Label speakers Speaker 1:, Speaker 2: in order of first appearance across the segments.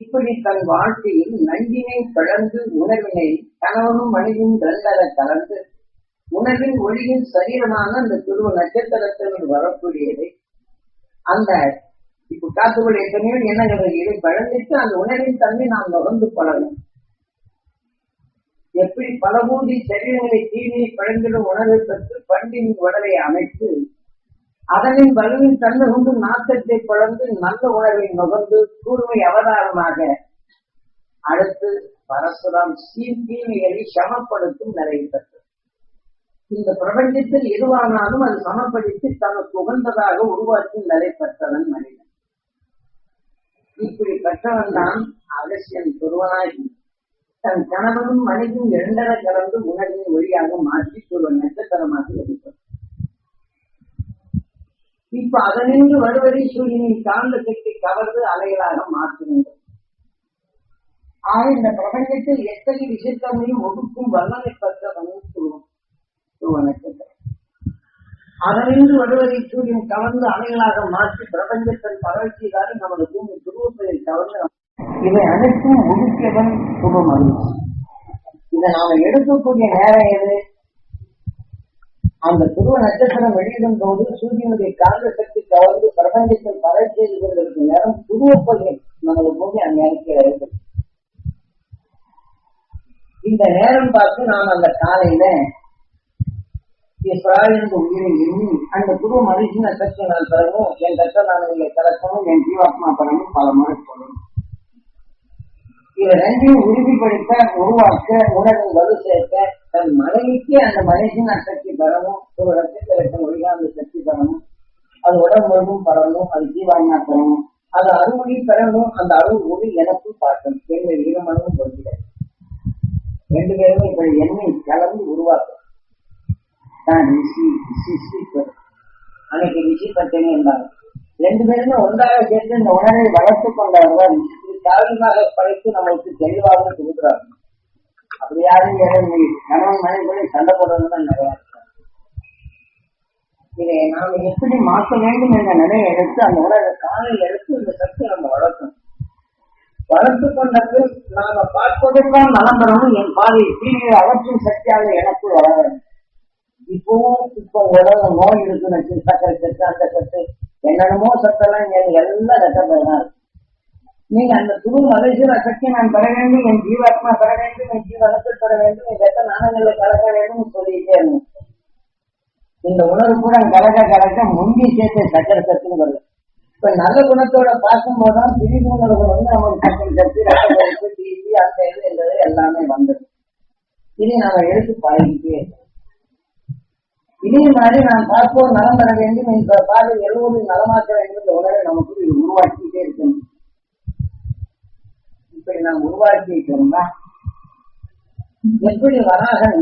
Speaker 1: இப்படி தன் வாழ்க்கையில் நஞ்சினை பிளந்து உணர்வினை கணவனும் மனைவியும் இரண்டர கலந்து உணவின் ஒளியின் சரீரமான அந்த துருவ நட்சத்திரத்தில் வரக்கூடியதை அந்த இப்ப காத்துக்குள்ள எத்தனையோ எண்ணங்கள் இதை பழந்திட்டு அந்த உணவின் தன்மை நாம் நுகர்ந்து பழகும் எப்படி பல சரீரங்களை தீனியை பழங்கிடும் உணவை பெற்று பண்டின் உடலை அமைத்து அதனின் வலுவின் தன்மை கொண்டு நாட்டத்தை பழந்து நல்ல உணர்வை நுகர்ந்து கூர்மை அவதாரமாக அடுத்து பரசுராம் சீர்தீமைகளை சமப்படுத்தும் நிலை பெற்றது. இந்த பிரபஞ்சத்தில் எதுவானாலும் அது சமப்படுத்தி தனக்கு உகந்ததாக உருவாக்கி நிலை பெற்றவன் மனிதன். இப்படி பெற்றவன் தான் அகசியன் துருவனாகி தன் கணவனும் மனைவியும் இரண்டரை கலந்து உணர்வின் வழியாக மாற்றி ஒரு நட்சத்திரமாக எடுப்பார் இப்ப அதனின்று வருவதை சூரியனின் காந்த சக்தி கவர்ந்து அலைகளாக மாற்றுகின்றது. ஆக இந்த பிரபஞ்சத்தில் எத்தகைய விஷயத்தன்மையும் ஒடுக்கும் வல்லமை பெற்றவனும் துருவம் அதனின்று வருவதை சூரியன் கவர்ந்து அலைகளாக மாற்றி பிரபஞ்சத்தின் பரவச்சியதாக நமது பூமி துருவத்தை கவர்ந்து இவை அனைத்தும் ஒடுக்கியவன் சுபம் அறிவு இதை நாம எடுக்கக்கூடிய நேரம் எது? அந்த துருவ நட்சத்திரம் வெளியிடும் போது சூரியனுடைய காந்த சக்தி கவர்ந்து பிரபஞ்சத்தில் பரவ செய்து கொண்டிருக்கும் நேரம் துருவப்பகை நமது பூமி அந்த நேரத்தில் இந்த நேரம் பார்த்து நாம் அந்த காலையில பிராயந்த உயிரை எண்ணி அந்த குரு மனுஷ நான் பிறகும் என் தட்சநாதங்களை கலக்கணும் என் ஜீவாத்மா பிறகும் பல முறை சொல்லணும் இதை ரெண்டையும் உறுதிப்படுத்த உருவாக்க உணர்வு வலு சேர்க்க தன் மனைவிக்கு அந்த மனுஷன் சக்தி பரவும் ஒரு ரத்தத்திற்கு ஒழிகாந்த சக்தி பரவும் அது உடம்பு முழுவதும் பரவும் அது ஜீவாத்மா பரவும் அது அறுமொழி பெறணும் அந்த அருள் ஒளி எனக்கும் பார்க்கணும். எங்கள் இருமனும் பொறுக்கிறது ரெண்டு பேருமே இப்படி எண்ணெய் கலந்து உருவாக்கும் நான் ரிஷி அன்னைக்கு ரிஷி பத்தினி இருந்தாங்க ரெண்டு பேருமே ஒன்றாக சேர்ந்து இந்த உணர்வை வளர்த்து கொண்டவர்கள் இது காரணமாக படைத்து நம்மளுக்கு தெளிவாக கொடுக்குறாங்க அப்படி யாரும் கணவன் மனைவி சண்டை போடுறதுதான் நிறைய இதை நாம எப்படி மாற்ற வேண்டும் என்ற நிலையை எடுத்து அந்த உலக காலையில் எடுத்து இந்த சக்தி நம்ம வளர்க்கணும். வளர்த்து கொண்டது நாம பார்ப்பதற்கான நலம் பெறணும். என் பாதை தீவிர அவற்றின் சக்தியாக எனக்கு வளர வேண்டும். இப்பவும் இப்ப உலக நோய் இருக்குன்னு சக்கரை சத்து அந்த சத்து என்னென்னமோ சத்தெல்லாம் இங்க எல்லாம் கட்டப்படலாம் நீங்க அந்த துரு மலேசிய சக்தி நான் பெற வேண்டும் என் ஜீவாத்மா பெற வேண்டும் என் ஜீவனத்தில் பெற வேண்டும் என் ரத்த நாணங்களை கலக்க வேண்டும் சொல்லிட்டே இந்த உணர்வு கூட கலக்க கலக்க முந்தி சேர்த்து சக்கர சத்துன்னு வருது. இப்ப நல்ல குணத்தோட பார்க்கும் போதுதான் திடீர் உணர்வு வந்து நமக்கு சக்கர சத்து ரத்த கொழுப்பு டிபி அந்த இது என்றது எல்லாமே வந்தது. இனி நாம எடுத்து பழகிட்டே இருக்கோம் இதே மாதிரி நான் பார்ப்போம் நலம் பெற வேண்டும் என்ற பாதை எல்லோரும் நலமாக்க வேண்டும் என்ற உணர்வை நமக்கு இது உருவாக்கிட்டே இருக்கணும் இப்படி நாம் உருவாக்கிட்டோம்னா எப்படி வராகன்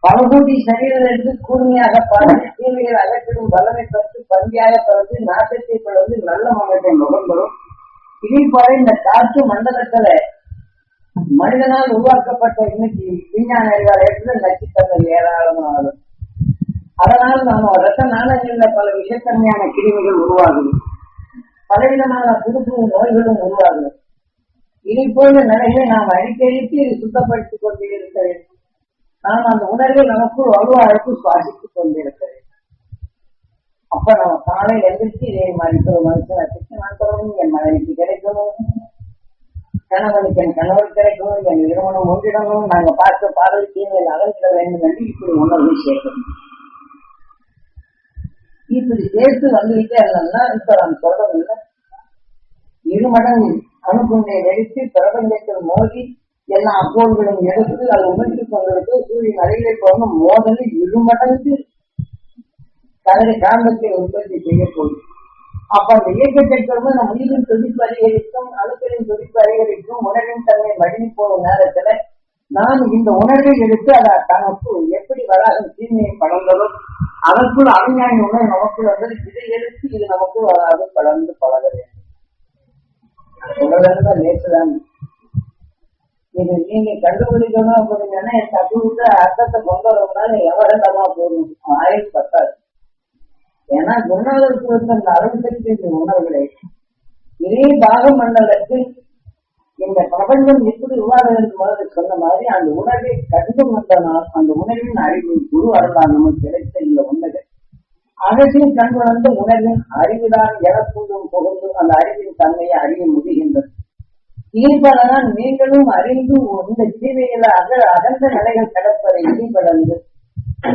Speaker 1: பல கோடி சரீரத்திற்கு கூர்மையாக பார்த்து தீமையை அகற்றிடும் வல்லமை பெற்று பந்தியாக பிறந்து நாட்டத்தை பிறந்து நல்ல மனத்தை நுகர்ந்தரும். இதே இந்த காற்று மண்டலத்துல மனிதனால் உருவாக்கப்பட்ட இன்னைக்கு விஞ்ஞான அறிவாலயத்துல நச்சுத்தன்மை ஏராளமாகும் அதனால் நாம ரத்த நாணயங்கள்ல பல விஷத்தன்மையான கிருமிகள் உருவாகுது. பலவிதமான புது புது நோய்களும் உருவாகுது. இதை போன்ற நிலைகளை நாம் அடிக்கடிக்கு சுத்தப்படுத்திக் கொண்டே இருக்க வேண்டும். நாம் அந்த உணர்வை நமக்குள் வலுவாழ்ப்பு சுவாசித்துக் கொண்டிருக்க வேண்டும். அப்ப நம்ம காலையில் எந்திரிச்சு இதே மாதிரி ஒரு மனுஷன் நான் என் மனைவிக்கு கிடைக்கணும் கணவனுக்கு என் கணவர் கிடைக்கணும் என் நிறுவனம் ஒன்றிடணும் நாங்க பார்த்த பாடல் தீமையில் அகற்றிட வேண்டும் என்று இப்படி உணர்வு சேர்க்கணும். இப்படி சேர்த்து வந்துகிட்டே இருந்தோம்னா இப்ப நான் சொல்றது இல்லை இரு மடங்கு அணுகுண்டை நெரித்து பிரபஞ்சத்தில் மோதி எல்லா அப்போர்களும் எடுத்து அதை உணர்ச்சி கொண்டிருக்கு சூரியன் அருகிலே போன மோதலில் இருமடங்கு கதிரை காந்தத்தை உற்பத்தி செய்யக்கூடும் அப்ப அந்த இயக்க சக்கரமும் நம்ம உயிரின் துடிப்பு அதிகரிக்கும் அணுக்களின் துடிப்பு அதிகரிக்கும் உணர்வின் தன்மை மடிந்து போகும் நேரத்துல நான் இந்த உணர்வை எடுத்து அதை தனக்கு எப்படி வராது தீமையை படர்ந்ததோ அதற்குள் அறிஞானி உணர்வு நமக்குள் வந்து இதை எடுத்து இது நமக்குள் வராது படர்ந்து பழக வேண்டும் உணர்வு நேற்றுதான். இது நீங்க கண்டுபிடிக்கணும் அப்படின்னா என் தகுந்த அர்த்தத்தை கொண்டு வரதுனால எவரண்டமா போகணும் ஆயுள் பத்தாது. ஏன்னா குருநாதருக்கு வந்து அந்த அருள் சக்தி உணர்வுகளை. இதே பாக மண்டலத்தில் இந்த பிரபஞ்சம் எப்படி உருவாகிறது முதல்ல சொன்ன மாதிரி அந்த உணர்வை கண்டு வந்தனால் அந்த உணர்வின் அறிவு குரு அருளால் நமக்கு கிடைத்த இந்த உண்மைகள். அகசின் கண் வளர்ந்த உணர்வின் அறிவுதான் எனக்குள்ளும் புகுந்து அந்த அறிவின் தன்மையை அறிய முடிகின்றது. இனிப்பதான் நீங்களும் அறிந்து இந்த சீவையில அக அகந்த நிலைகள் கிடப்பதை இனிப்படந்து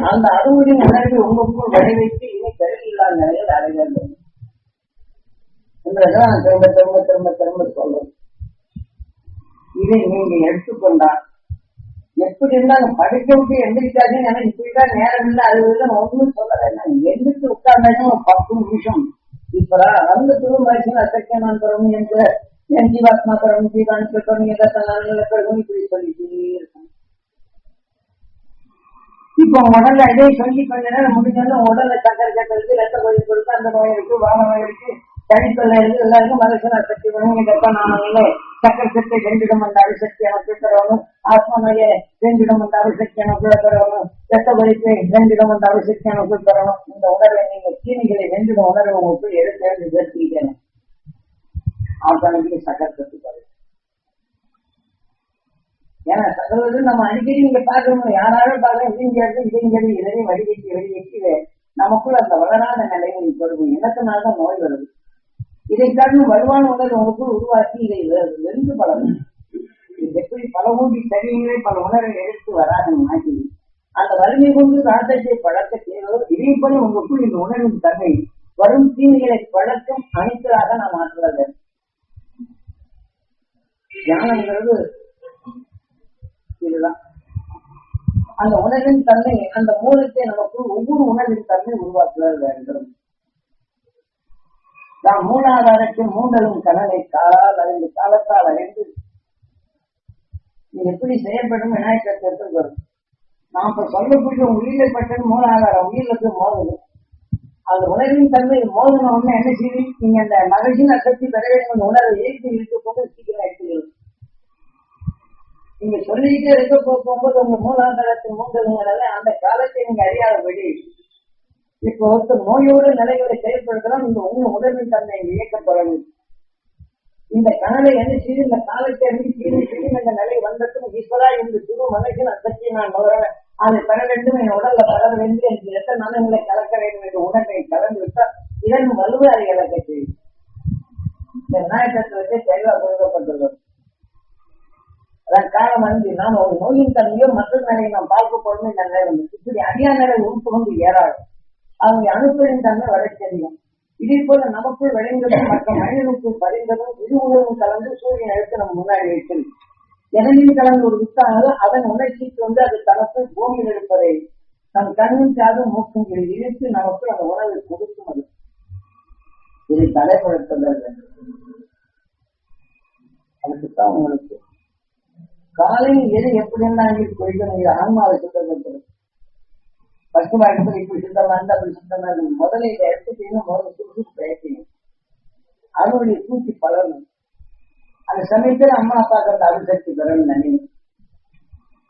Speaker 1: அந்த அறிவுரின் உணர்வை உங்களுக்குள் வடிவைத்து இனி கருவில்லாத நிலையில் அடைய வேண்டும். என்றதான் திரும்ப திரும்ப திரும்ப திரும்ப சொல்றேன் இதை நீங்க எடுத்துக்கொண்டால் எப்படி இருந்தாலும் படிக்க விட்டு எந்திரிக்காது எனக்கு இப்படிதான் நேரம் இல்லை அது இல்லை ஒன்றும் சொல்லலை. நான் எந்திரிச்சு உட்கார்ந்தாலும் ஒரு பத்து நிமிஷம். இப்ப அந்த திருமணம் அசக்கியமாந்திரம் என்று என் ஜீவாத்மாபுரம் ஜீவானுக்கிறோம் பிறகு இப்படி சொல்லிட்டே இருக்கேன். இப்போ உடல்ல இதே சொல்லி கொஞ்ச நேரம் முடிஞ்சாலும் உடல்ல சக்கரை கட்டுறது ரத்த கோயில் கொடுத்து அந்த நோய் இருக்கு வான நோய் இருக்கு தனித்தொல்லை இருந்து எல்லாருக்கும் மனுஷன சக்தி வேணும். இதெல்லாம் நான் இல்லை சக்கர சக்தி ரெண்டிடம் அந்த அரிசக்தி எனக்கு தரணும். ஆத்மனையே நோயை ரெண்டிடம் அந்த அரிசக்தி எனக்கு தரணும். செத்த கொதிப்பை ரெண்டிடம் அந்த அரிசக்தி எனக்கு தரணும். இந்த உணர்வை நீங்க தீனிகளை ரெண்டிடம் உணர்வை உங்களுக்கு எடுத்து எடுத்து சேர்த்துக்கணும் ஆட்டோமேட்டிக்கு சக்கர சக்தி பாருங்க ஏன்னா சகலது நம்ம அடிக்கடி இங்க பாக்கணும் யாராலும் பாக்க இதையும் சேர்த்து இதையும் சேர்த்து இதையும் வடிகட்டி வடிகட்டி நமக்குள்ள அந்த வளராத நிலையை கொடுக்கும் இனத்தினால்தான் நோய் வருது. இதை காரணம் வலுவான உணர்வு உங்களுக்குள் உருவாக்கி இதை வெறுந்து பழகும் எப்படி பல ஊட்டி சரியங்களே பல உணர்வை எடுத்து வராது மாற்றி. அந்த வறுமை கொண்டு ராஜத்தை பழக்க தேவையோ இதைப்படி உங்களுக்குள் இந்த உணர்வின் தன்மை வரும் தீமைகளை பழக்கம் அனைத்ததாக நாம் மாற்றுவது தியானங்கிறது இதுதான். அந்த உணர்வின் தன்மை அந்த மூலத்தை நமக்கு ஒவ்வொரு உணர்வின் தன்மை உருவாக்குதல் வேண்டும் நாம் மூலாதாரத்தில் மூண்டலும் கடலை காலால் அறிந்து காலத்தால் அறிந்து எப்படி செயல்படும் விநாயகர் வரும். நாம் இப்ப சொல்லக்கூடிய உயிரில் பட்டது மூலாதாரம் உயிருக்கு மோதுது அது உணர்வின் தன்மை மோதன ஒண்ணு என்ன செய்யும் நீங்க அந்த மகிழ்ச்சியின் அசக்தி பெற வேண்டும் உணர்வை ஏற்றி இழுத்து போது சீக்கிரம் எடுத்துக்கிறது நீங்க சொல்லிக்கிட்டே இருக்க போகும்போது உங்க மூலாதாரத்தின் மூன்றதுங்கிறத அந்த காலத்தை நீங்க அறியாதபடி இப்போ ஒருத்தர் நோயோடு நிலைகளை செயல்படுத்தலாம் இந்த உங்க உடலின் தன்மை இயக்கப்படணும் இந்த கனலை என்ன செய்து இந்த காலத்தை அறிந்து செய்து இந்த நிலை வந்ததும் ஈஸ்வரா இந்த குரு மலைக்கு அசக்தி நான் நுகரவேன் அது பெற வேண்டும் என் உடல்ல பரவ வேண்டும் என்று எத்தனை மனங்களை கலக்க வேண்டும் என்ற உணர்வை கலந்து விட்டால் இதன் வலுவை அதை இழக்க செய்யும். இந்த விநாயகத்துக்கு தெளிவாக கொடுக்கப்பட்டுள்ளது. அதன் காரணம் வந்து நாம் ஒரு நோயின் தன்மையோ மற்ற நிலையை நாம் பார்க்க போறோம் இந்த நிலை வந்து இப்படி அடியா நிலை உறுப்பு வந்து அவங்க அணுக்களின் தன்மை வளர்ச்சியடையும் இதே போல நமக்குள் விளைந்ததும் மற்ற மனிதனுக்கு பதிந்ததும் இரு உலகம் கலந்து சூரியன் எடுத்து நம்ம முன்னாடி வைக்கிறது எதனையும் கலந்து ஒரு வித்தானது அதன் உணர்ச்சிக்கு வந்து அது தனக்கு பூமியில் இருப்பதை நம் கண்ணும் காதும் மூக்கும் இழுத்து நமக்கு அந்த உணவை கொடுக்கும் அது. இதை தலைப்படுத்துதல் அதுக்குத்தான் உங்களுக்கு. காலையில் எது எப்படி இருந்தாலும் குறிக்கணும் ஆன்மாவை சுத்தப்படுத்துறது? பசுமா வாய்ப்பு இப்படி சுத்தமா அப்படி சுத்தமா முதல்ல இதை எடுத்துட்டீங்கன்னா முதல்ல சுறுசுறு பேசணும் அதனுடைய தூக்கி பலரும் அந்த சமயத்துல அம்மா அப்பா அந்த அபிசக்தி பெறணும் நினைவு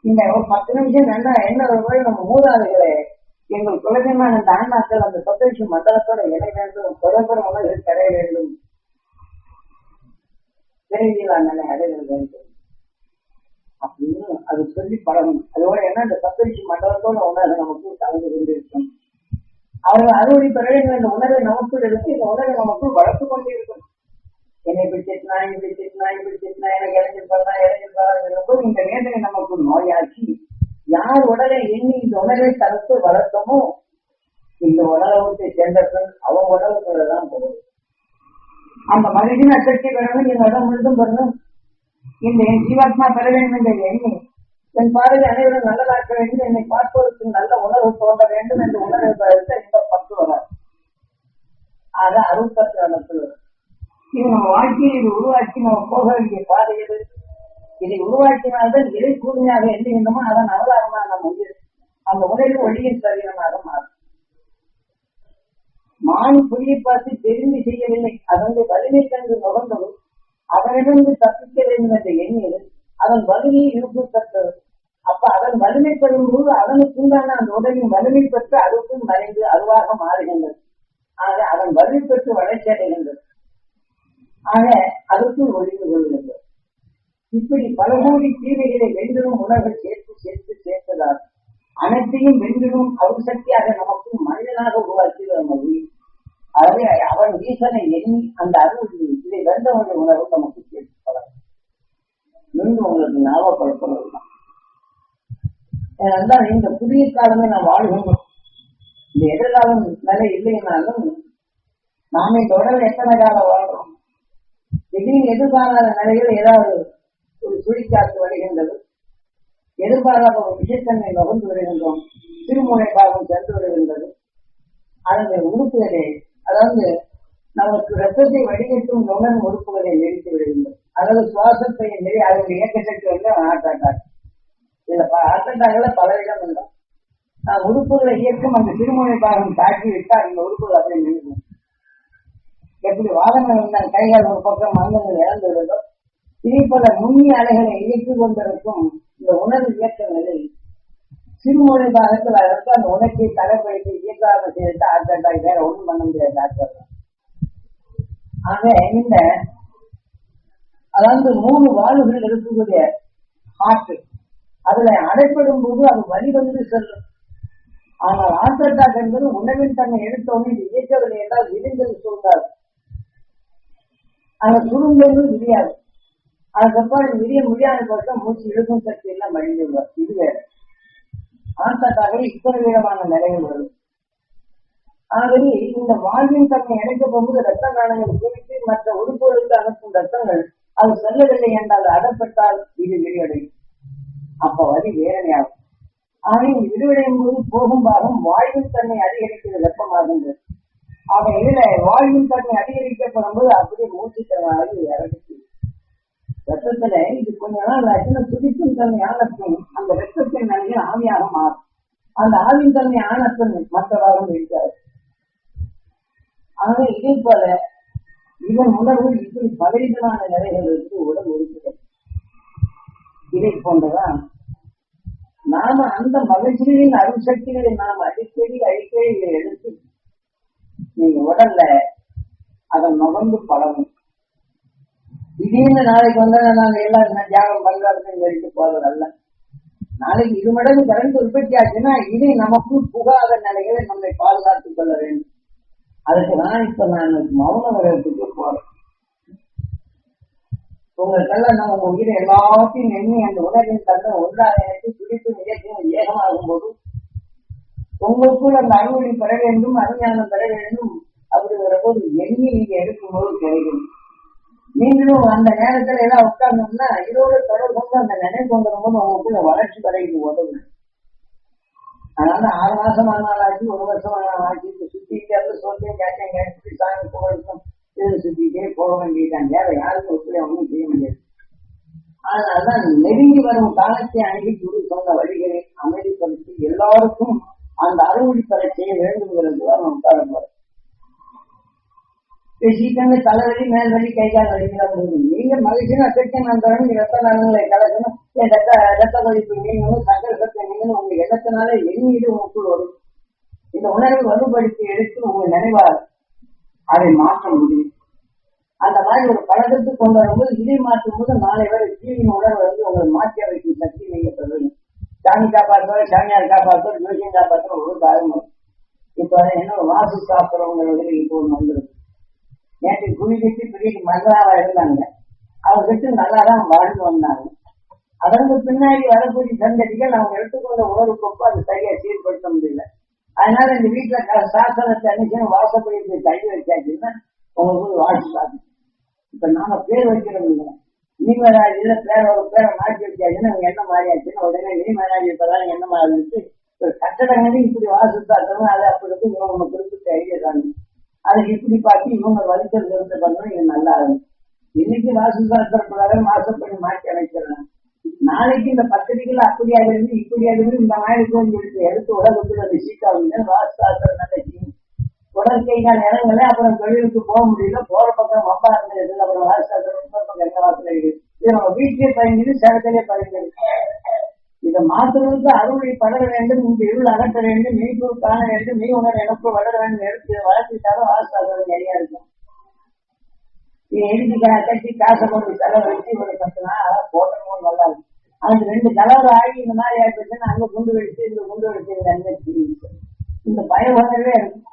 Speaker 1: இந்த ஒரு பத்து நிமிஷம் நல்லா என்ன ஒரு நம்ம மூதாதைகளை எங்கள் குழந்தைமான அந்த ஆன்மாக்கள் அந்த சொத்தரிசி மண்டலத்தோட இணை வேண்டும் புறப்புற உணவு தடைய வேண்டும் விரைவில் நிலை அடைய வேண்டும் அப்படின்னு அது சொல்லி பழகணும். அதோட என்ன இந்த சத்தரிசி மண்டலத்தோட உணர்வு நமக்கு கலந்து கொண்டிருக்கும் அவர்கள் அறுவடை பிறகு இந்த உணவை உணர்வை நமக்குள் எடுத்து இந்த உணர்வை நமக்குள் வளர்த்து கொண்டே இருக்கும் என்னை பிடிச்சிட்டுனா இப்படி திட்டினா இப்படி திட்டினா எனக்கு இளைஞர் பண்ணா இளைஞர் பண்ணா இந்த வேதனை நமக்கு நோயாக்கி யார் உடலை எண்ணி இந்த உணர்வை தடுத்து வளர்த்தமோ இந்த உடலை சேர்ந்தவர்கள் அவன் உணவுக்குள்ளதான் போகும். அந்த மகிழ்ச்சியின் அசக்தி வேணும் இந்த உடல் முழுதும் பெறணும். இந்த ஜீவாத்மா பெற வேண்டும் என்ற எண்ணி என் பாடலை அனைவரும் நல்லதாக்க வேண்டும் என்னை பார்ப்பதற்கு நல்ல உணர்வு தோன்ற வேண்டும் என்று உணர்வு இந்த பத்து வராது. ஆக அறுபத்தி அனுப்புவது இது நம்ம வாழ்க்கையை இது உருவாக்கி நம்ம போக வேண்டிய பாதை எது? இதை உருவாக்கினால்தான் இறை கூர்மையாக எண்ணுகின்றமோ அதன் அவதாரமாக நம்ம உயிர் அந்த உணர்வு ஒளியின் சரீரமாக மாறும். மான் புரிய பார்த்து தெரிந்து செய்யவில்லை. அதனுடைய வலிமை கண்டு நுகர்ந்தது அவனிடந்து தப்பிக்க வேண்டும் என்ற எண்ணில் அதன் வலிமையை இருப்பு பெற்றது அப்ப அதன் வலிமை பெறும் போது அதனுக்கு உண்டான அந்த உடலின் வலிமை பெற்று அதுக்கும் மறைந்து அதுவாக மாறுகின்றது. ஆக அதன் வலிமை பெற்று வளர்ச்சி அடைகின்றது. ஆக அதுக்கும் ஒழிந்து கொள்கின்றது. இப்படி பல கோடி தீமைகளை வென்றிடும் உணர்வுகள் சேர்த்து சேர்த்து சேர்த்ததால் அனைத்தையும் வென்றிடும் அருசக்தியாக நமக்கு மனிதனாக உருவாக்கி நம்ம உயிர். ஆகவே அவன் ஈசனை எண்ணி அந்த அருள் இதை வென்றவனுடைய உணர்வு நமக்கு சேர்த்து மீண்டும் உங்களுக்கு ஞாபகப்படுத்துவதுதான் ஏனென்றால் இந்த புதிய காலமே நாம் வாழ்கின்றோம். இந்த எதிர்காலம் நிலை இல்லைனாலும் நாம் இந்த உடல் எத்தனை காலம் வாழ்றோம்? திடீர்னு எதிர்பாராத நிலையில் ஏதாவது ஒரு சுழிக்காற்று வருகின்றது. எதிர்பாராத ஒரு விஷயத்தன்மை நுகர்ந்து வருகின்றோம். திருமுனை பாகம் சென்று வருகின்றது அதனுடைய உறுப்புகளே அதாவது நமக்கு ரத்தத்தை வடிகட்டும் நுகர்வு உறுப்புகளை நெரித்து விடுகின்றது அதாவது சுவாசத்தை நெறி அதனுடைய இயக்கத்திற்கு வந்து ஹார்ட் அட்டாக் இதுல ஹார்ட் அட்டாக்ல பலவிதம் உண்டு. நான் உறுப்புகளை இயக்கும் அந்த திருமுனை பாகம் தாக்கி விட்டால் அந்த உறுப்புகள் அப்படியே நின்று எப்படி வாதங்கள் இருந்தால் கைகள் ஒரு பக்கம் மந்தங்கள் இழந்து விடுதோ இதே போல நுண்ணிய அலைகளை இயக்கிக் கொண்டிருக்கும் இந்த உணர்வு இயக்க நிலை சிறுமொழி பாகத்தில் அதற்கு அந்த உணர்ச்சியை தடைப்படுத்தி இயக்காம செய்து ஹார்ட் வேற ஒண்ணும் பண்ண முடியாது டாக்டர் ஆக இந்த அதாவது மூணு வாழ்வுகள் இருக்கக்கூடிய ஹார்ட் அதுல அடைப்படும் போது அது வழி வந்து செல்லும். ஆனால் ஹார்ட் அட்டாக் என்பது உணவின் தன்னை எடுத்தோன்னு இது இயக்கவில்லை என்றால் விரிந்தது சொல்றாரு. அந்த சுருங்கிறது விரியாது. அதுக்கப்புறம் விரிய முடியாத பட்சம் மூச்சு இழுக்கும் சக்தி எல்லாம் மடிந்துள்ளார் இது வேற. ஹார்ட் இத்தனை விதமான நிலைகள் வரும் ஆகவே இந்த வாழ்வின் தன்மை இணைக்க போகும்போது ரத்த நாணங்கள் குறித்து மற்ற உறுப்புகளுக்கு அனுப்பும் ரத்தங்கள் அது செல்லவில்லை என்றால் அடப்பட்டால் இது விரிவடையும். அப்ப வரி வேதனையாகும். ஆனால் விரிவடையும் போது போகும் பாகம் வாழ்வின் தன்மை அதிகரிக்கிறது வெப்பமாகின்றது ஆக இதுல வாழ்வின் தன்மை அதிகரிக்கப்படும் போது அப்படியே மூச்சு திறனாக ரத்தத்துல இது கொஞ்ச நாள் ஆச்சுன்னா துடிக்கும் தன்மை ஆனத்தன் அந்த ரத்தத்தின் நிலையில் ஆவியாக மாறும். அந்த ஆவின் தன்மை ஆனத்தன் மற்ற பாகம் இருக்காது. ஆக இதே போல இதன் உணர்வு இப்படி பலவிதமான நிலைகள் இருந்து உடல் இருக்கிறது இதை போன்றதான் நாம அந்த மகிழ்ச்சியின் அருசக்திகளை நாம் அடிக்கடி அடிக்கடி எடுத்து நீங்க உடல்ல அதை நுகர்ந்து பழகும் திடீர்னு நாளைக்கு வந்தா நாங்க எல்லாம் என்ன தியாகம் பண்றாருன்னு சொல்லிட்டு போறதல்ல நாளைக்கு இரு மடங்கு கரண்ட் உற்பத்தி ஆச்சுன்னா இனி நமக்கு புகாத நிலைகளை நம்மை பாதுகாத்துக் கொள்ள வேண்டும். அதுக்கு நான் இப்ப நான் மௌன விரதத்துக்கு போறேன். உங்களுக்கெல்லாம் நம்ம உயிரை எல்லாத்தையும் எண்ணி அந்த உலகின் தன்மை ஒன்றாக எனக்கு துடிப்பு நிகழ்ச்சியும் ஏகமாகும் போது உங்களுக்குள் அந்த அறுவடை பெற வேண்டும் அறிஞானம் பெற வேண்டும். அப்படிங்கிற போது எண்ணி நீங்க எடுக்கும்போது கிடைக்கும். நீங்களும் அந்த நேரத்துல எல்லாம் உட்கார்ந்தோம்னா இதோட தொடர்பு அந்த நினைப்பு வந்துடும் போது உங்களுக்குள்ள வளர்ச்சி வரைக்கும் உதவும் அதனால ஆறு மாசம் ஆனால் ஆச்சு ஒரு வருஷம் ஆனால் ஆச்சு. இப்ப சுத்திட்டு அது சொல்லியும் கேட்டேன் கேட்டு சாமி புகழுக்கும் இது சுத்திட்டே போக வேண்டியதான் வேற யாருக்கும் எப்படி அவங்களும் செய்ய முடியாது. அதனாலதான் நெருங்கி வரும் காலத்தை அணுகி குரு சொன்ன வழிகளை அமைதிப்படுத்தி எல்லாருக்கும் அந்த அறுவடை பெற செய்ய வேண்டும்ங்கிறது தான் நம்ம உட்கார போறோம் சீக்கிரமே தலைவலி மேல் வலி கை கால் வலிக்கிற போது நீங்க மகிழ்ச்சினா செக்கன் வந்தாலும் ரத்த நலங்களை கலக்கணும் என் ரத்த ரத்த வலிப்பு நீங்களும் சக்கர சத்தை நீங்களும் உங்க எண்ணத்தினால எண்ணீடு உங்களுக்குள் வரும் இந்த உணர்வை வலுப்படுத்தி எடுத்து உங்க நினைவால் அதை மாற்ற முடியும். அந்த மாதிரி ஒரு பழக்கத்துக்கு கொண்டு வரும்போது இதை மாற்றும் போது நாளை வரை தீவின் உணர்வு வந்து உங்களை மாற்றி அமைக்கும் சக்தி நீங்க பெறணும் சாமி காப்பாற்றுவார் சாமியார் காப்பாற்றுவார் ஜோசியம் காப்பாற்றுவார் ஒரு காரணம் இப்ப என்ன வாசு சாப்பிட்றவங்க இப்போ ஒன்று வந்துருக்கு. நேற்று குளிக்கிட்டு பெரிய மல்லாவா இருந்தாங்க. அவர்கிட்ட நல்லா தான் வாழ்ந்து வந்தாங்க. அதற்கு பின்னாடி வரக்கூடிய சந்ததிகள் அவங்க எடுத்துக்கொண்ட உணர்வுக்கு அது சரியா சீர்படுத்த முடியல. அதனால இந்த வீட்டுல சாசனத்தை அன்னைக்கு வாசப்படி தள்ளி வச்சாச்சுன்னா உங்களுக்கு வாழ்க்கை சாப்பிடும் இப்ப நாம பேர் வைக்கிறோம் இல்லை நீமராஜில பேர ஒரு பேரை மாற்றி வச்சாச்சுன்னா அவங்க என்ன மாறியாச்சுன்னா உடனே நீமராஜ் இப்பதான் என்ன மாறிச்சு ஒரு கட்டடங்களே இப்படி வாசித்தாக்கணும் அதை அப்படி இருக்கு இவங்க குறிப்பிட்ட ஐடியா தாங்க அதை இப்படி பார்த்து இவங்க வலிக்கிறது நிறுத்த பண்ணணும் இது நல்லா இருக்கும் இன்னைக்கு வாசு சாஸ்திர மாசம் பண்ணி மாற்றி அமைச்சிடலாம் நாளைக்கு இந்த பத்திரிகையில அப்படி ஆகிருந்து இப்படி இருந்து இந்த மாதிரி சொல்லிட்டு எடுத்து உலகத்துல அந்த வாசு சாஸ்திரம் நல்ல உடற்கைகள் கைகால் இறங்கல அப்புறம் தொழிலுக்கு போக முடியல போற பக்கம் அப்பா இருந்தது அப்புறம் வாசு சாஸ்திரம் பக்கம் எந்த வாசல் இது நம்ம வீட்டிலேயே பயன்படுது சேலத்திலே பயன்படுது இதை மாற்றுவதற்கு அறுவடை படர வேண்டும் இந்த இருள் அகற்ற வேண்டும் மெய்ப்பொருள் காண வேண்டும் மெய் உணர் எனக்கு வளர வேண்டும் எடுத்து வளர்த்துட்டாலும் வாசாதம் நிறையா இருக்கும். நீ எழுதி கட்டி காசை போட்டு செலவு வச்சு ஒரு பத்து நாள் இருக்கும். அது ரெண்டு கலர் ஆகி இந்த மாதிரி ஆயிடுச்சுன்னா அங்க குண்டு வெடிச்சு இந்த குண்டு வெடிச்சு இந்த அண்ணன் தெரியுது இந்த பயம் வரவே இருக்கும்.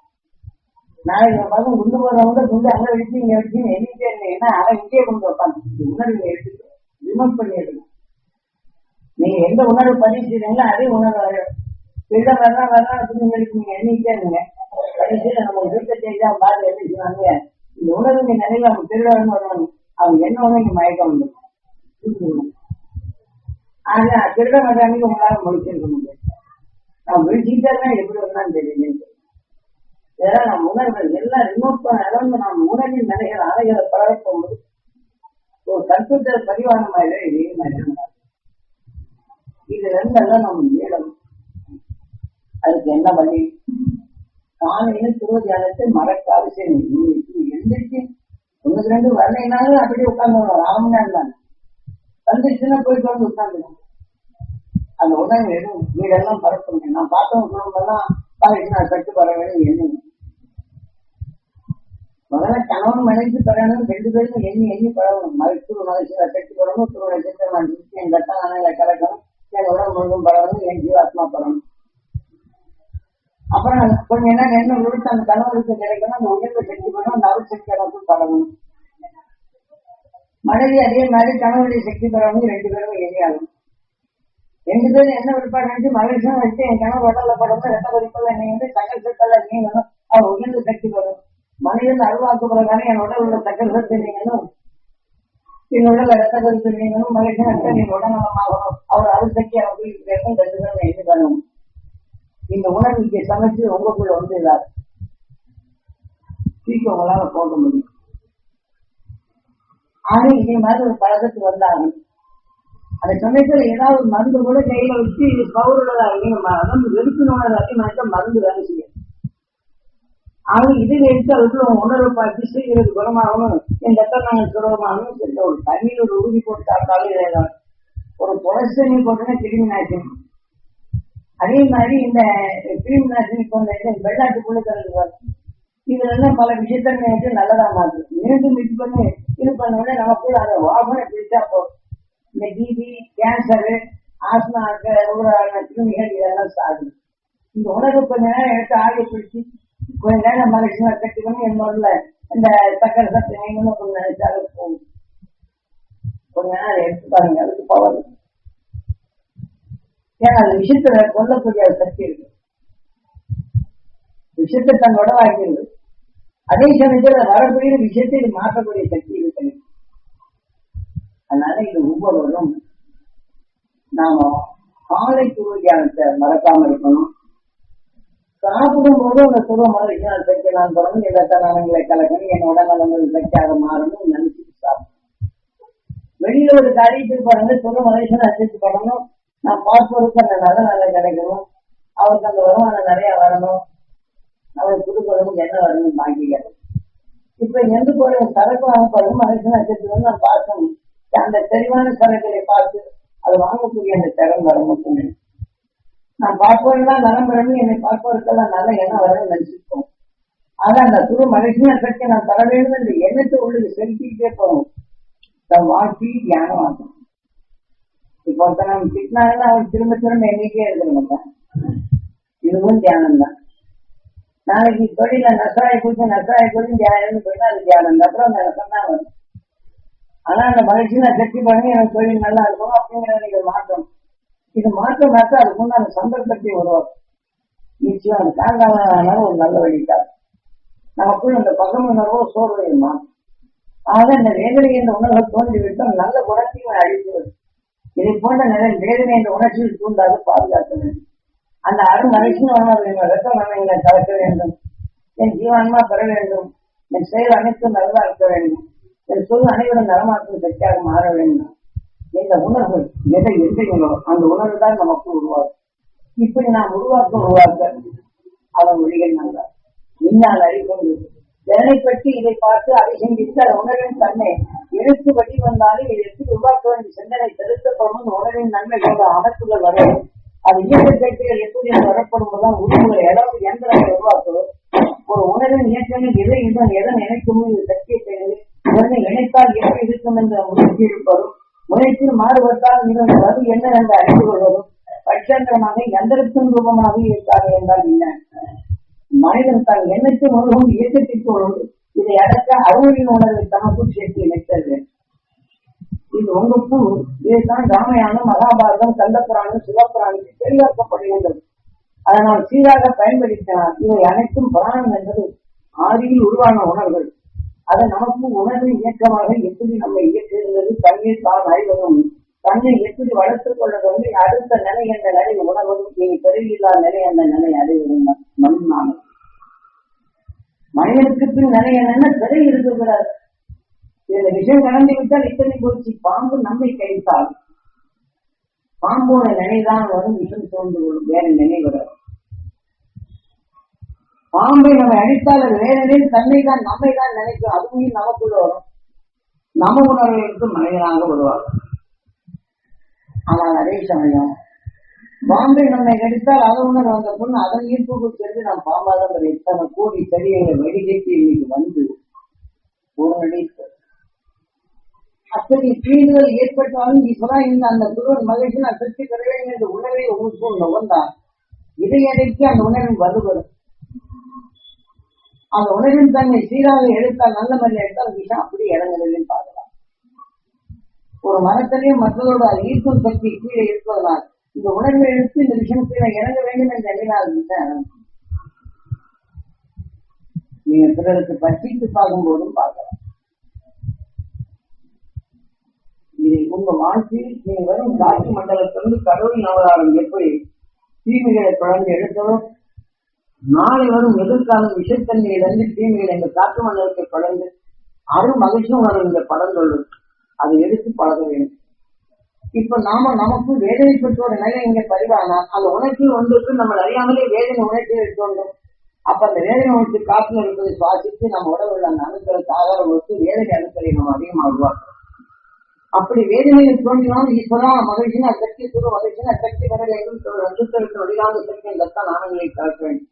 Speaker 1: நாளைக்கு பார்த்து குண்டு போறவங்க குண்டு அங்க வெடிச்சு இங்க வெடிச்சு எண்ணிட்டே இருந்தீங்கன்னா அவன் இங்கே கொண்டு வைப்பாங்க உணர்வு எடுத்து ரிமோட் பண்ணி எடுக்கணும் நீங்க எந்த உணர்வு பதிவு அதே உணர்வு வரும். திருட வரலாம் வரலாம் அப்படின்னு நீங்க எண்ணிட்டே இருங்க. கடைசியில நம்ம வீட்டை செய்தா பாரு என்ன செய்வாங்க இந்த உணர்வு நிறைய அவங்க திருடன்னு வருவாங்க அவங்க என்ன ஒண்ணு மயக்கம் வந்து ஆனா திருட மாட்டாங்க உங்களால முடிச்சிருக்க முடியாது. நான் விழிச்சிட்டா எப்படி வந்தாலும் தெரியல. இதெல்லாம் நம்ம உணர்வுகள் எல்லாம் ரிமோட் பண்ண நம்ம உணர்வின் நிலைகள் அலைகளை பரப்பும்போது ஒரு கம்ப்யூட்டர் பதிவான மாதிரி இது ரெண்டெல்லாம் நம்ம மீளணும் அதுக்கு என்ன வழி? காலையில திருவதியானத்தை மறக்காது சரி எந்திரிச்சு ஒண்ணுக்கு ரெண்டு வரலைனாலும் அப்படியே உட்காந்து ராமநாள் தான். வந்துருச்சுன்னா போயிட்டு வந்து உட்காந்துடும் அந்த உணவு எதுவும் வீடெல்லாம் பரப்புங்க நான் பார்த்தவங்க குடும்பம்லாம் பாதிக்கு நான் கட்டு வர வேணும் முதல்ல கணவன் மனைவி பெறணும் ரெண்டு பேரும் எண்ணி எண்ணி பழகணும். மருத்துவ மகிழ்ச்சியில கட்டு படணும் துருவ நட்சத்திரம் நான் என் கட்டான கலக்கணும் என் உடம்பு முழுதும் பரவணும் என் ஜீவாத்மா பரவணும்? அப்புறம் கொஞ்சம் என்ன என்ன கொடுத்து அந்த கணவருக்கு கிடைக்கணும் அந்த உயர்வு சக்தி பண்ணணும் அந்த அவசக்தி மனைவி அதே மாதிரி கணவனுடைய சக்தி பெறவங்க ரெண்டு பேரும் எரியாது ரெண்டு பேரும் என்ன விருப்பாடு மகிழ்ச்சியும் வச்சு என் கணவர் உடல்ல படணும் ரத்த கொதிப்பல்ல வந்து சக்கர சத்தல்ல நீங்கணும் அவர் உயர்ந்து சக்தி பெறும் மனிதன் அருவாக்குறதானே என் உடல் உள்ள சக்கர சத்து நீங்கணும். என் உடல் ரத்த கொதிப்பு நீங்கணும் அவர் அருள் சக்தி அவர்களுக்கு ரெண்டு பேரும் எது பண்ணணும் இந்த உணர்வுக்கு சமைச்சு உங்களுக்குள்ள வந்து இல்லாது சீக்கிரம் உங்களால போக முடியும். ஆனா இதே மாதிரி ஒரு பழக்கத்துக்கு வந்தாங்க. அந்த சமயத்துல ஏதாவது மருந்து கூட கையில வச்சு பவுரோட வந்து வெறுப்பினோட அதிகமாக மருந்து வேலை செய்யும். அவங்க இது எடுத்து அதுக்குள்ள உணர்வு பார்த்து செய்கிறது குணமாகணும். என் ரத்தம் நாங்கள் சுலபமாகணும் சொல்ல ஒரு தண்ணியில் ஒரு உறுதி போட்டு சாப்பிட்டாலும் ஒரு புலசு தண்ணி போட்டோன்னா கிருமி நாசினி அதே மாதிரி இந்த கிருமி நாசினி போன்ற வெள்ளாட்டு புழுக்கள் இதுல எல்லாம் பல விஷயத்தன்மை நல்லதா மாறுது மீண்டும் இது பண்ணி இது பண்ண உடனே நமக்கு அதை வாசனை பிடிச்சா போதும். இந்த டிபி கேன்சரு ஆஸ்மா கிருமிகள் இதெல்லாம் சாகுது இந்த உணவு கொஞ்ச நேரம் எடுத்து ஆகி பிடிச்சி கொஞ்ச நேரம் மனுஷனா கட்டி பண்ணி என் முதல்ல இந்த சக்கர சத்து நீங்களும் கொஞ்சம் நினைச்சாலும் போகும் கொஞ்ச நேரம் எடுத்து பாருங்க அதுக்கு பவர் ஏன்னா அந்த விஷயத்துல கொல்லக்கூடிய சக்தி இருக்கு விஷயத்தை தன்னோட வாங்கிடுது அதே சமயத்துல வரக்கூடிய விஷயத்தை இது மாற்றக்கூடிய சக்தி இருக்கு அதனால இது ஒவ்வொருவரும் நாம காலை குரு மறக்காம இருக்கணும் சாப்பிடும் போது அந்த துருவ மகிழ்ச்சியான சக்தி நான் தொடர்ந்து எல்லாத்த நலங்களை கலக்கணும். என்னோட நலங்கள் சக்தியாக மாறணும் நினைச்சிட்டு சாப்பிடணும் வெளியில ஒரு காரியத்துக்கு பாருங்க துருவ மகிழ்ச்சியான அசைத்து பண்ணணும் நான் பார்ப்பவருக்கு அந்த நல்ல நல்ல கிடைக்கணும். அவருக்கு அந்த வருமானம் நிறைய வரணும். அவருக்கு புதுப்படணும் என்ன வரணும் பாக்கிக்கிறது இப்ப எந்த போற சரக்கு வாங்க போறோம் மனுஷன் வந்து நான் பார்க்கணும். அந்த தெளிவான சரக்குகளை பார்த்து அது வாங்கக்கூடிய அந்த திறன் வர மட்டும் நான் பார்ப்பவர்கள்லாம் நலம் பிறகு என்னை பார்ப்பவருக்கெல்லாம் நல்ல எண்ணம் வரணும்னு நினைச்சிருக்கோம் ஆனா அந்த துரு மனுஷன சக்தி நான் தர வேண்டும் என்று எண்ணத்தை உள்ளது செலுத்திக்கிட்டே போகணும் தன் வாழ்க்கை தியானம் ஆகும். இப்போ ஒருத்தர் நம்ம திட்டினாங்கன்னா அவன் திரும்ப திரும்ப எண்ணிக்கே இருக்கிற மாட்டான். இதுவும் தியானம் தான் நாளைக்கு தொழில நசாய குறிச்சு நசாய குறிச்சு தியானம்னு போயிட்டா அது தியானம். தான் அப்புறம் அந்த நசம் தான் வரும். ஆனா அந்த மகிழ்ச்சியில சக்தி பண்ணி எனக்கு தொழில் நல்லா இருக்கும் அப்படிங்கிற நீங்க மாற்றம் இது மாற்றம் மாற்ற அதுக்கு அந்த சந்தர்ப்பத்தை உருவாக்கும். நிச்சயம் அது காரணமான ஒரு நல்ல வழிக்காது நமக்குள் அந்த பகம் உணர்வோ சோர்வை ஆக இந்த வேதனை என்ற உணர்வை தோன்றிவிட்டால் நல்ல குணத்தையும் அழிக்கிறது இதை போன்ற நிலை வேதனை என்ற உணர்ச்சியில் தூண்டாது பாதுகாக்க வேண்டும். அந்த அருண் மகிழ்ச்சியின் ரத்தம் ரத்த கலக்க வேண்டும். என் ஜீவான்மா பெற வேண்டும். என் செயல் அனைத்தும் நல்லா இருக்க வேண்டும். என் சொல் அனைவரும் நலமாற்றம் சக்தியாக மாற வேண்டும். இந்த உணர்வு எதை எதைங்களோ அந்த உணர்வு தான் நமக்கு உருவாக்கும் இப்படி நாம் உருவாக்க உருவாக்க அவன் வழிகள் நல்லா. மின்னால் அறிக்கொண்டு இதனை பற்றி இதை பார்த்து அதை சிந்தித்து அந்த உணர்வின் தன்மை எழுத்து வழி வந்தாலும் இதை உருவாக்க வேண்டிய சிந்தனை செலுத்தப்படும் உணர்வின் நன்மை போன்ற அமைப்புகள் வரும். அது இயற்கை சக்திகள் எப்படி வரப்படும் போதுதான் உறுப்புகளை ஏதாவது எந்திரங்களை உருவாக்குவது ஒரு உணர்வின் இயக்கங்கள் எதை இன்னும் எதை நினைக்கும் இது சக்தியை செய்வது உடனே நினைத்தால் எப்படி இருக்கும் என்ற முயற்சி இருப்பதும் முனைத்தில் மாறுபட்டால் இதன் அது என்ன என்று அறிந்து கொள்வதும் பட்சங்கரமாக எந்திரத்தின் ரூபமாக இருக்காது என்றால் என்ன? மனிதன் தன் எண்ணத்தை முழுவதும் இயக்கத்திற்கு உள்ளது இதை அடக்க அறுவரின் உணர்வை தனக்குள் சேர்த்து இணைத்தது இது உங்களுக்கு இதுதான் ராமாயணம் மகாபாரதம் கந்தபுராணம் சிவபுராணம் தெளிவாக்கப்படுகின்றது. அதனால் சீராக பயன்படுத்தினார் இவை அனைத்தும் புராணம் என்பது ஆதியில் உருவான உணர்வுகள். அதை நமக்கு உணர்வு இயக்கமாக எப்படி நம்மை இயக்குகிறது தண்ணீர் தான் அறிவதும் தன்னை எப்படி வளர்த்துக் கொள்வது வந்து அடுத்த நிலை என்ற நிலை உணர்வதும் இனி பெருகில்லா நிலை என்ற நிலை அறிவதும் மண்ணான மனிதனுக்கு பின் நிலை என்னென்ன பிறகு இருக்கக்கூடாது இந்த விஷயம் கடந்து விட்டால் இத்தனை போச்சு. பாம்பு நம்மை கைத்தால் பாம்போட நிலைதான் வரும் விஷம் தோன்று கொள்ளும். வேற வரும் பாம்பை நம்ம அடித்தால் அது வேற தன்னை தான் நம்மை தான் நினைக்கும் அதுவும் நமக்குள்ள வரும். நம்ம உணர்வுகளுக்கு மனிதனாக வருவார் ஆனால் அதே சமயம் பாம்பை நம்மை கடித்தால் அதை உணர்வு வந்த பொண்ணு அதன் ஈர்ப்புக்கு சேர்ந்து நாம் பாம்பாக இத்தனை கூடி செடிகளை வடிகட்டி இன்னைக்கு வந்து ஒரு நடித்து அப்படி தீண்டுதல் ஏற்பட்டாலும் ஈஸ்வரா இந்த அந்த குருவன் மகிழ்ச்சி நான் திருப்தி பெற வேண்டும் என்ற உணர்வை உங்களுக்கு நுகர்ந்தார் இதையடைக்கு அந்த உணர்வின் வலுவரும். அந்த உணவின் தன்னை சீராக எடுத்தால் நல்ல முறையில் எடுத்தால் விஷம் அப்படி இறங்குறதுன்னு பார்க்கலாம் ஒரு மரத்திலையும் மற்றதோடு அது ஈர்க்கும் சக்தி கீழே இருப்பதனால் இந்த உணர்வை எடுத்து இந்த விஷயம் கீழே இறங்க வேண்டும் என்ற எண்ணினால் விஷயம் நீங்க பிறருக்கு பற்றித்து பார்க்கும் போதும் பார்க்கலாம். இதை உங்க வாழ்க்கையில் நீங்க வரும் காட்சி மண்டலத்திலிருந்து கடவுள் அவதாரம் எப்படி தீமைகளை தொடர்ந்து எடுத்ததும் நாளை வரும் எதிர்காலம் விஷத்தன்மையிலிருந்து தீமையில் இந்த காற்று மண்டலத்தை படர்ந்து அரு மகிழ்ச்சி உணர்வு இந்த படர்ந்துள்ளது அதை எடுத்து பழக வேண்டும். இப்ப நாம நமக்கு வேதனை பெற்றோட நிலை இங்க பதிவானா அந்த உணர்ச்சி ஒன்றுக்கு நம்ம அறியாமலே வேதனை உணர்ச்சி எடுத்தோம் அப்ப அந்த வேதனை உணர்ச்சி காற்றுல இருப்பதை சுவாசித்து நம்ம உடம்புல அந்த அணுக்களை ஆதார கொடுத்து வேதனை அணுக்களை நம்ம அதிகமாக உருவாக்கணும் அப்படி வேதனையில் தோன்றினால் ஈஸ்வரா மகிழ்ச்சினா சக்தி சுரு மகிழ்ச்சினா சக்தி வர வேண்டும் நட்சத்திரத்தின் வழியாக சக்தி தத்தான் ஆனங்களை காக்க வேண்டும்.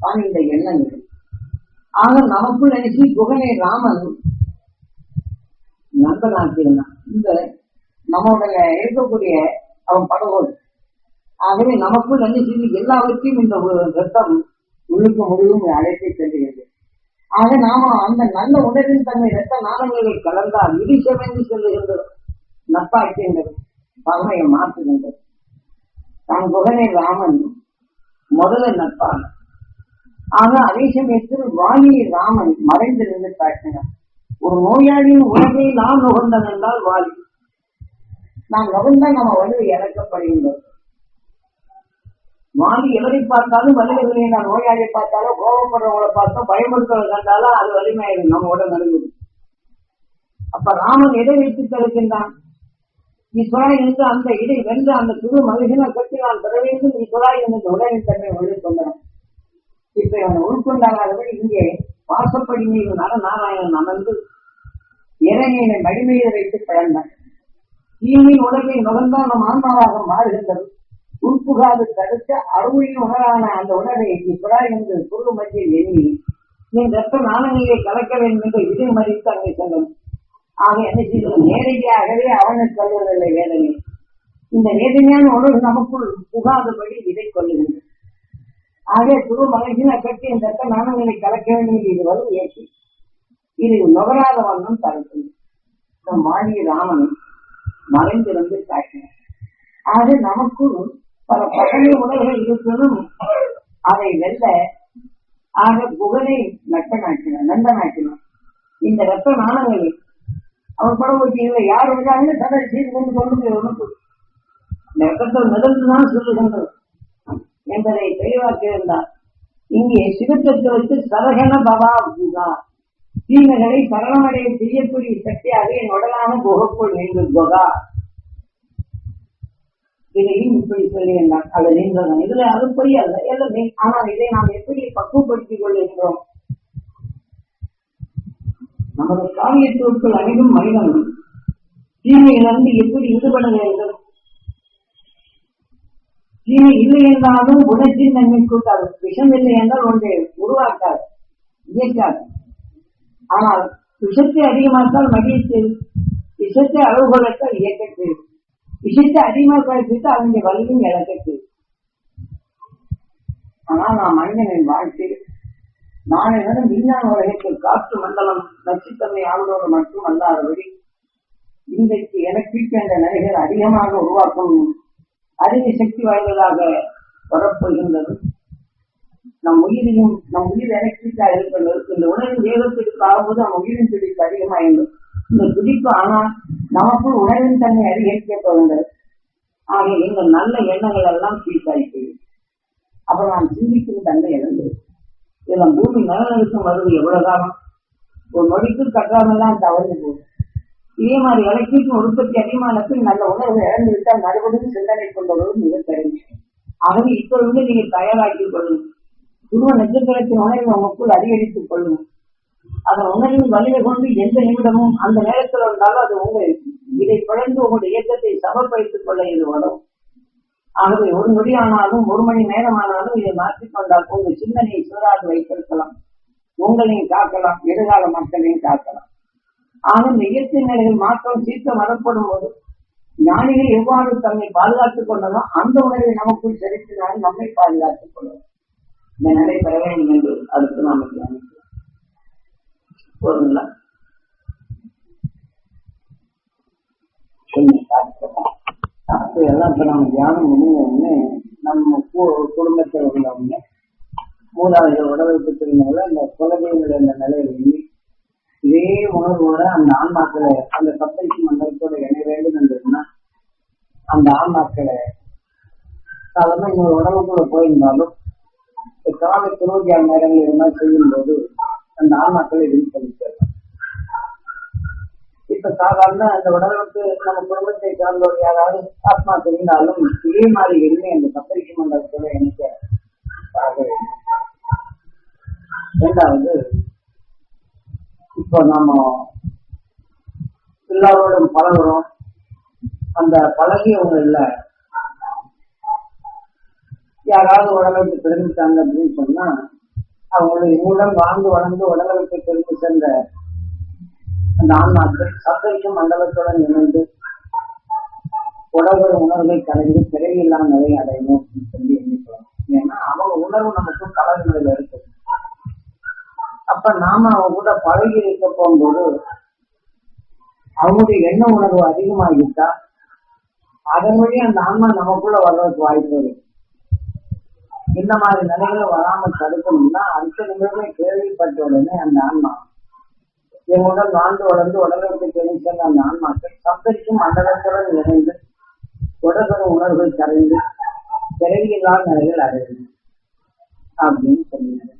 Speaker 1: தான் இந்த எண்ணங்கள் ஆக நமக்குள் நினைச்சு குகனை ராமன் நண்பனாக்கியிருந்தான் இந்த நம்மளுடைய இருக்கக்கூடிய அவன் படகோடு ஆகவே நமக்குள் நினைச்சு எல்லாவற்றையும் இந்த ரத்தம் உள்ளுக்கு முடிவும் அழைத்து செல்கிறது. ஆக நாம அந்த நல்ல உடலின் தன்மை ரத்த நாளங்களில் கலந்தால் இடிசமைந்து செல்லுகின்றது நப்பாக்கின்றது பகமையை மாற்றுகின்றது. தான் புகழை ராமன் முதல்ல நட்பான ஆக அதே சமயத்தில் வாலியை ராமன் மறைந்திருந்து காட்டினார். ஒரு நோயாளியின் உலகை நாம் நுகர்ந்தன் என்றால் வாலி நாம் நுகர்ந்தால் நம்ம வலு இறக்கப்படுகின்றோம். வாலி எவரை பார்த்தாலும் வலிமைகளை நான் நோயாளியை பார்த்தாலும் கோபப்படுறவங்களை பார்த்தா பயமுறுத்தவங்களை கண்டாலும் அது வலிமையாயிடும் நம்ம உடல் நடுங்குது அப்ப ராமன் எதை வைத்து தடுக்கின்றான் ஈஸ்வரா என்று அந்த இதை வென்று அந்த குரு மகிழ்ச்சினா கட்டி நான் பெற வேண்டும் ஈஸ்வரா என்று உடலின் தன்மை வழி உள்கொண்டான் இப்ப அவனை உள்கொண்டாலாகவே இங்கே வாசப்படி மீது நாராயணன் அமர்ந்து இறைஞனை மடிமையை வைத்து பிறந்தான் தீமை உலகை நுகர்ந்தால் நம் ஆன்மாவாக மாறுகின்றது உட்புகாது தடுக்க அருமையின் உணரான அந்த உணர்வை இப்படா என்று பொருள் மத்தியில் எண்ணி நீ ரத்த நாணங்களை கலக்க வேண்டும் என்று இதை மறித்து அங்கே செல்லும் ஆக என்ன செய்வது? நேரடியாகவே அவனை சொல்வதில்லை வேதனை இந்த வேதனையான உணர்வு நமக்குள் புகாதபடி இதை கொள்ளுகின்றது ஆக குரு மகிழ்ச்சினா கட்டி இந்த நானும் நாணங்களை கலக்க வேண்டும் இது வரும் ஏற்றி இது நுகராத வண்ணம் தடுக்கும் மாடி ராமன் மறைந்திருந்து காட்டினார். ஆக நமக்கும் பல பகலை உணர்வுகள் இருப்பினும் அதை வெல்ல ஆக புகழை நட்டனாக்கினார் நந்தனாக்கினார். இந்த ரத்த நாணங்களை அவர் படம் ஓட்டியதில்லை யார் வந்தாங்க தடை செய்து கொண்டு கொண்டு ஒன்று இந்த ரத்தத்தில் மிதந்துதான் சொல்லுகின்றது. என்பதை தெளிவாக்கியிருந்தார் இங்கே சிவத்தத்துவத்து சரகண பவா புகா. தீமைகளை சரணமடைய செய்யக்கூடிய சக்தியாக என் உடலான குகக்குள் நீங்கு குகா இதையும் இப்படி சொல்லியிருந்தான் அதை நீங்கள் இதுல அதுபடி அல்ல. எல்லாமே ஆனால் இதை நாம் எப்படி பக்குவப்படுத்திக் கொள்கின்றோம்? நமது காவியத்திற்குள் அணிகும் மனிதன் தீமையிலிருந்து எப்படி ஈடுபட வேண்டும்? தீமை இல்லை என்றாலும் குணத்தின் நன்மை கூட்டாது விஷம் இல்லை என்றால் ஒன்றை உருவாக்காது இயக்காது. ஆனால் விஷத்தை அதிகமாக்கால் மகிழ்ச்சி விஷத்தை அளவுகோலத்தை இயக்கத்து விஷத்தை அதிகமாக குறைச்சிட்டு அவங்க வலியும் இழக்கத்து ஆனால் நான் மனிதனின் வாழ்க்கை நான் என்ன விஞ்ஞான உலகத்தில் காற்று மண்டலம் நச்சுத்தன்மை ஆளுநரோடு மட்டும் அல்லாதபடி இன்றைக்கு எனக்கு என்ற நிலைகள் அதிகமாக உருவாக்கும் அறிவு சக்தி வாய்ந்ததாக வரப்போகின்றது. நம் உயிரையும் நம் உயிர் எலக்ட்ரிக்கா இருக்கிறது இந்த உணவின் வேகத்திற்கு ஆகும்போது நம் உயிரின் துடிப்பு அதிகமாயிடும் இந்த துடிப்பு ஆனால் நமக்குள் உணவின் தன்மை அதிகரிக்கப்படுகின்றது ஆகிய எங்கள் நல்ல எண்ணங்கள் எல்லாம் சீர்காய்க்கு அப்புறம் நான் சிந்திக்கும் தன்மை இழந்தது. இதெல்லாம் பூமி நலனுக்கும் வருது எவ்வளவு காலம்? ஒரு நொடிக்கு கட்டாமெல்லாம் தவறு போகும் இதே மாதிரி எலக்ட்ரிக் உற்பத்தி அதிகமான நல்ல உணவு இழந்து விட்டால் மறுபடியும் சிந்தனை கொண்டவர்கள் மிக கருவி ஆகவே இப்பொழுது நீங்கள் தயாராக்கிக் கொள்ளும். துருவ நட்சத்திரத்தின் உணவை உங்களுக்குள் அதிகரித்துக் கொள்ளும். அதன் உணர்வின் வலிமை கொண்டு எந்த நிமிடமும் அந்த நேரத்தில் வந்தாலும் அது உங்கள் இதை குழந்து உங்களுடைய இயக்கத்தை சமர்ப்பித்துக் கொள்ள இது வரும் ஆகவே ஒரு நொடியானாலும் ஒரு மணி நேரமானாலும் இதை மாற்றிக்கொண்டால் உங்கள் சிந்தனையை சீராக வைத்திருக்கலாம். உங்களையும் காக்கலாம். எதிர்கால மக்களையும் காக்கலாம். ஆனால் நிகழ்ச்சி இயற்கை மாற்றம் சீக்கிரம் வரப்படும் போது ஞானிகள் எவ்வாறு தன்னை பாதுகாத்துக் கொண்டனோ அந்த உணர்வை நமக்குள் செலுத்தினால் நம்மை பாதுகாத்துக் கொள்ளும். இந்த நிலை பெற வேண்டும் என்று அடுத்து நாம தியானிக்கலாம் போதுங்களா? எல்லாம் இப்ப நம்ம தியானம் முடிஞ்ச உடனே நம்ம குடும்பத்தில் உள்ளவங்க மூதாதைகள் உடலுக்கு தெரிஞ்சவங்க அந்த குலதெய்வங்கள் இந்த நிலையில உணர்வோட அந்த ஆன்மாக்களை அந்த சப்தரிசி மண்டலத்தோட இணைய வேண்டும் என்றுன்னா அந்த ஆன்மாக்களை சாதாரண இன்னொரு உடம்புக்குள்ள போயிருந்தாலும் காலை துரோகியா நேரங்கள் இது மாதிரி செய்யும்போது அந்த ஆன்மாக்களை விரிப்பளிக்கிறது இப்ப சாதாரண அந்த உடலுக்கு நம்ம குடும்பத்தை சார்ந்தவர் யாராவது ஆத்மா தெரிந்தாலும் இதே மாதிரி எண்ணி அந்த சத்தரிக்கை மண்டலத்தோட இணைக்க ஆக வேண்டும். இரண்டாவது இப்போ நாம எல்லாரோடும் பழகிறோம். அந்த பழகியவங்கள்ல யாராவது உடலுக்கு தெரிஞ்சுட்டாங்க அப்படின்னு சொன்னா அவங்களுடைய மூலம் வாழ்ந்து வளர்ந்து உடலுக்கு தெரிந்து சென்ற அந்த ஆன்மாக்கள் சப்தைக்கு மண்டலத்துடன் இணைந்து உடல் உணர்வை கலந்து பிறவியில்லா நிலை அடையணும் அப்படின்னு சொல்லி எண்ணிக்கிறோம். ஏன்னா அவங்க உணர்வு நமக்கு கலர் நிலையில இருக்கு. அப்ப நாம அவங்க கூட பழகி இருக்க போகும்போது அவங்களுடைய எண்ண உணர்வு அதிகமாகிட்டா அதன் வழி அந்த ஆன்மா நமக்குள்ள வர்றதுக்கு வாய்ப்பு இருக்கு. இந்த மாதிரி நிலைகளை வராம தடுக்கணும்னா அடுத்த நிமிடமே கேள்விப்பட்ட உடனே அந்த ஆன்மா எங்களுடன் வாழ்ந்து வளர்ந்து உடலுக்கு தெரிவித்த அந்த ஆன்மாக்கள் சப்தரிக்கும் மண்டலத்துடன் இணைந்து உடல்பெற உணர்வுகள் கரைந்து பிறவியில்லாத நிலைகள் அடையும் அப்படின்னு சொல்லினார்